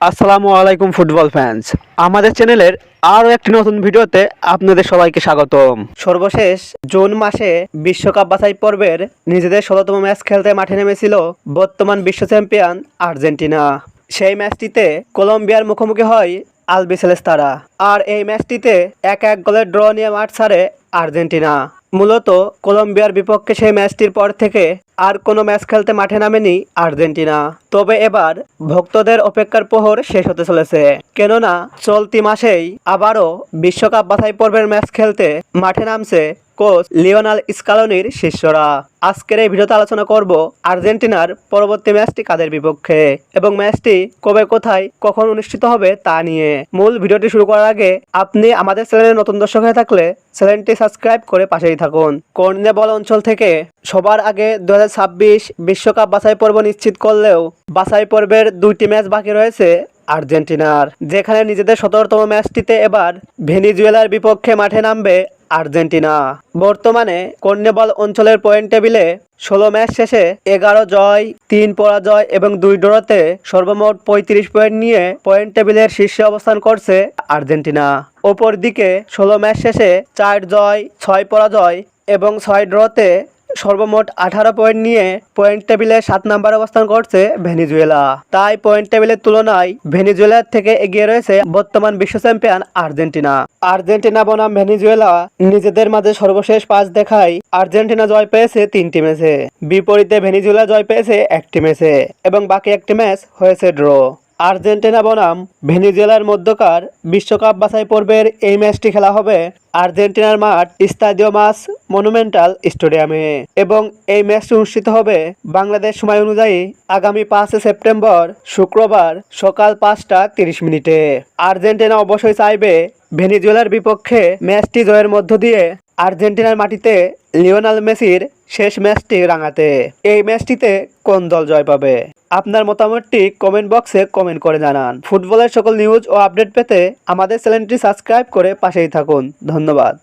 আসসালামু আলাইকুম football fans আমাদের চ্যানেলের আরও একটি নতুন ভিডিওতে আপনাদের সবাইকে স্বাগতম। সর্বশেষ জুন মাসে বিশ্বকাপ বাছাই পর্বের নিজেদের ষোলোতম ম্যাচ খেলতে মাঠে নেমেছিল বর্তমান বিশ্ব চ্যাম্পিয়ন আর্জেন্টিনা। সেই ম্যাচটিতে কলম্বিয়ার মুখোমুখি হয় আলবিসেলেস তারা আর এই ম্যাচটিতে এক এক গোলের ড্র নিয়ে মাঠ ছাড়ে আর্জেন্টিনা। মূলত কলম্বিয়ার বিপক্ষে সেই ম্যাচটির পর থেকে আর কোনো ম্যাচ খেলতে মাঠে নামেনি আর্জেন্টিনা। তবে এবার ভক্তদের অপেক্ষার প্রহর শেষ হতে চলেছে। কেননা, চলতি মাসেই আবারও বিশ্বকাপ বাছাই পর্বের ম্যাচ খেলতে মাঠে নামছে কোচ লিওনাল স্কালোনির শিষ্যরা। আজকের এই ভিডিওতে আলোচনা করব আর্জেন্টিনার পরবর্তী ম্যাচটি কাদের বিপক্ষে এবং ম্যাচটি কবে কোথায়, কখন অনুষ্ঠিত হবে তা নিয়ে। মূল ভিডিওটি শুরু করার আগে আপনি আমাদের চ্যানেলে নতুন দর্শক হয়ে থাকলে চ্যানেলটি সাবস্ক্রাইব করে পাশেই থাকুন। কর্নে বল অঞ্চল থেকে সবার আগে দু হাজার বিশ্বকাপ বাছাই পর্ব নিশ্চিত করলেও বাছাই পর্বের দুইটি ম্যাচ বাকি রয়েছে আর্জেন্টিনার, যেখানে নিজেদের সতেরোতম ম্যাচটিতে এবার ভেনিজুয়েলার বিপক্ষে মাঠে নামবে আর্জেন্টিনা। বর্তমানে কর্নেবল অঞ্চলের পয়েন্ট টেবিলে ষোলো ম্যাচ শেষে এগারো জয়, তিন পরাজয় এবং দুই ড্রতে সর্বমোট পঁয়ত্রিশ পয়েন্ট নিয়ে পয়েন্ট টেবিলের শীর্ষে অবস্থান করছে আর্জেন্টিনা। ওপর দিকে ষোলো ম্যাচ শেষে চার জয়, ছয় পরাজয় এবং ছয় ড্রতে সর্বমোট আঠারো পয়েন্ট নিয়ে পয়েন্ট টেবিলে সাত নাম্বার অবস্থান করছে ভেনিজুয়েলা। তাই পয়েন্ট টেবিলের তুলনায় ভেনিজুয়েলার থেকে এগিয়ে রয়েছে বর্তমান বিশ্ব চ্যাম্পিয়ন আর্জেন্টিনা। আর্জেন্টিনা বনাম ভেনিজুয়েলা নিজেদের মাঝে সর্বশেষ পাঁচ দেখায় আর্জেন্টিনা জয় পেয়েছে তিনটি ম্যাচে। বিপরীতে ভেনিজুয়েলা জয় পেয়েছে একটি ম্যাচে এবং বাকি একটি ম্যাচ হয়েছে ড্র। আর্জেন্টিনা বনাম ভেনিজুয়েলার মধ্যকার বিশ্বকাপ বাছাই পর্বের এই ম্যাচটি খেলা হবে আর্জেন্টিনার মাঠ স্টাডিও মাস মনুমেন্টাল স্টেডিয়ামে এবং এই ম্যাচটি অনুষ্ঠিত হবে বাংলাদেশ সময় অনুযায়ী আগামী পাঁচে সেপ্টেম্বর শুক্রবার সকাল পাঁচটা তিরিশ মিনিটে। আর্জেন্টিনা অবশ্যই চাইবে ভেনিজুয়েলার বিপক্ষে ম্যাচটি জয়ের মধ্য দিয়ে আর্জেন্টিনার মাটিতে লিওনাল মেসির শেষ ম্যাচটি রাঙাতে। এই ম্যাচটিতে কোন দল জয় পাবে? আপনার মতামতটি কমেন্ট বক্সে কমেন্ট করে জানান। ফুটবলের সকল নিউজ ও আপডেট পেতে আমাদের চ্যানেলটি সাবস্ক্রাইব করে পাশেই থাকুন। ধন্যবাদ।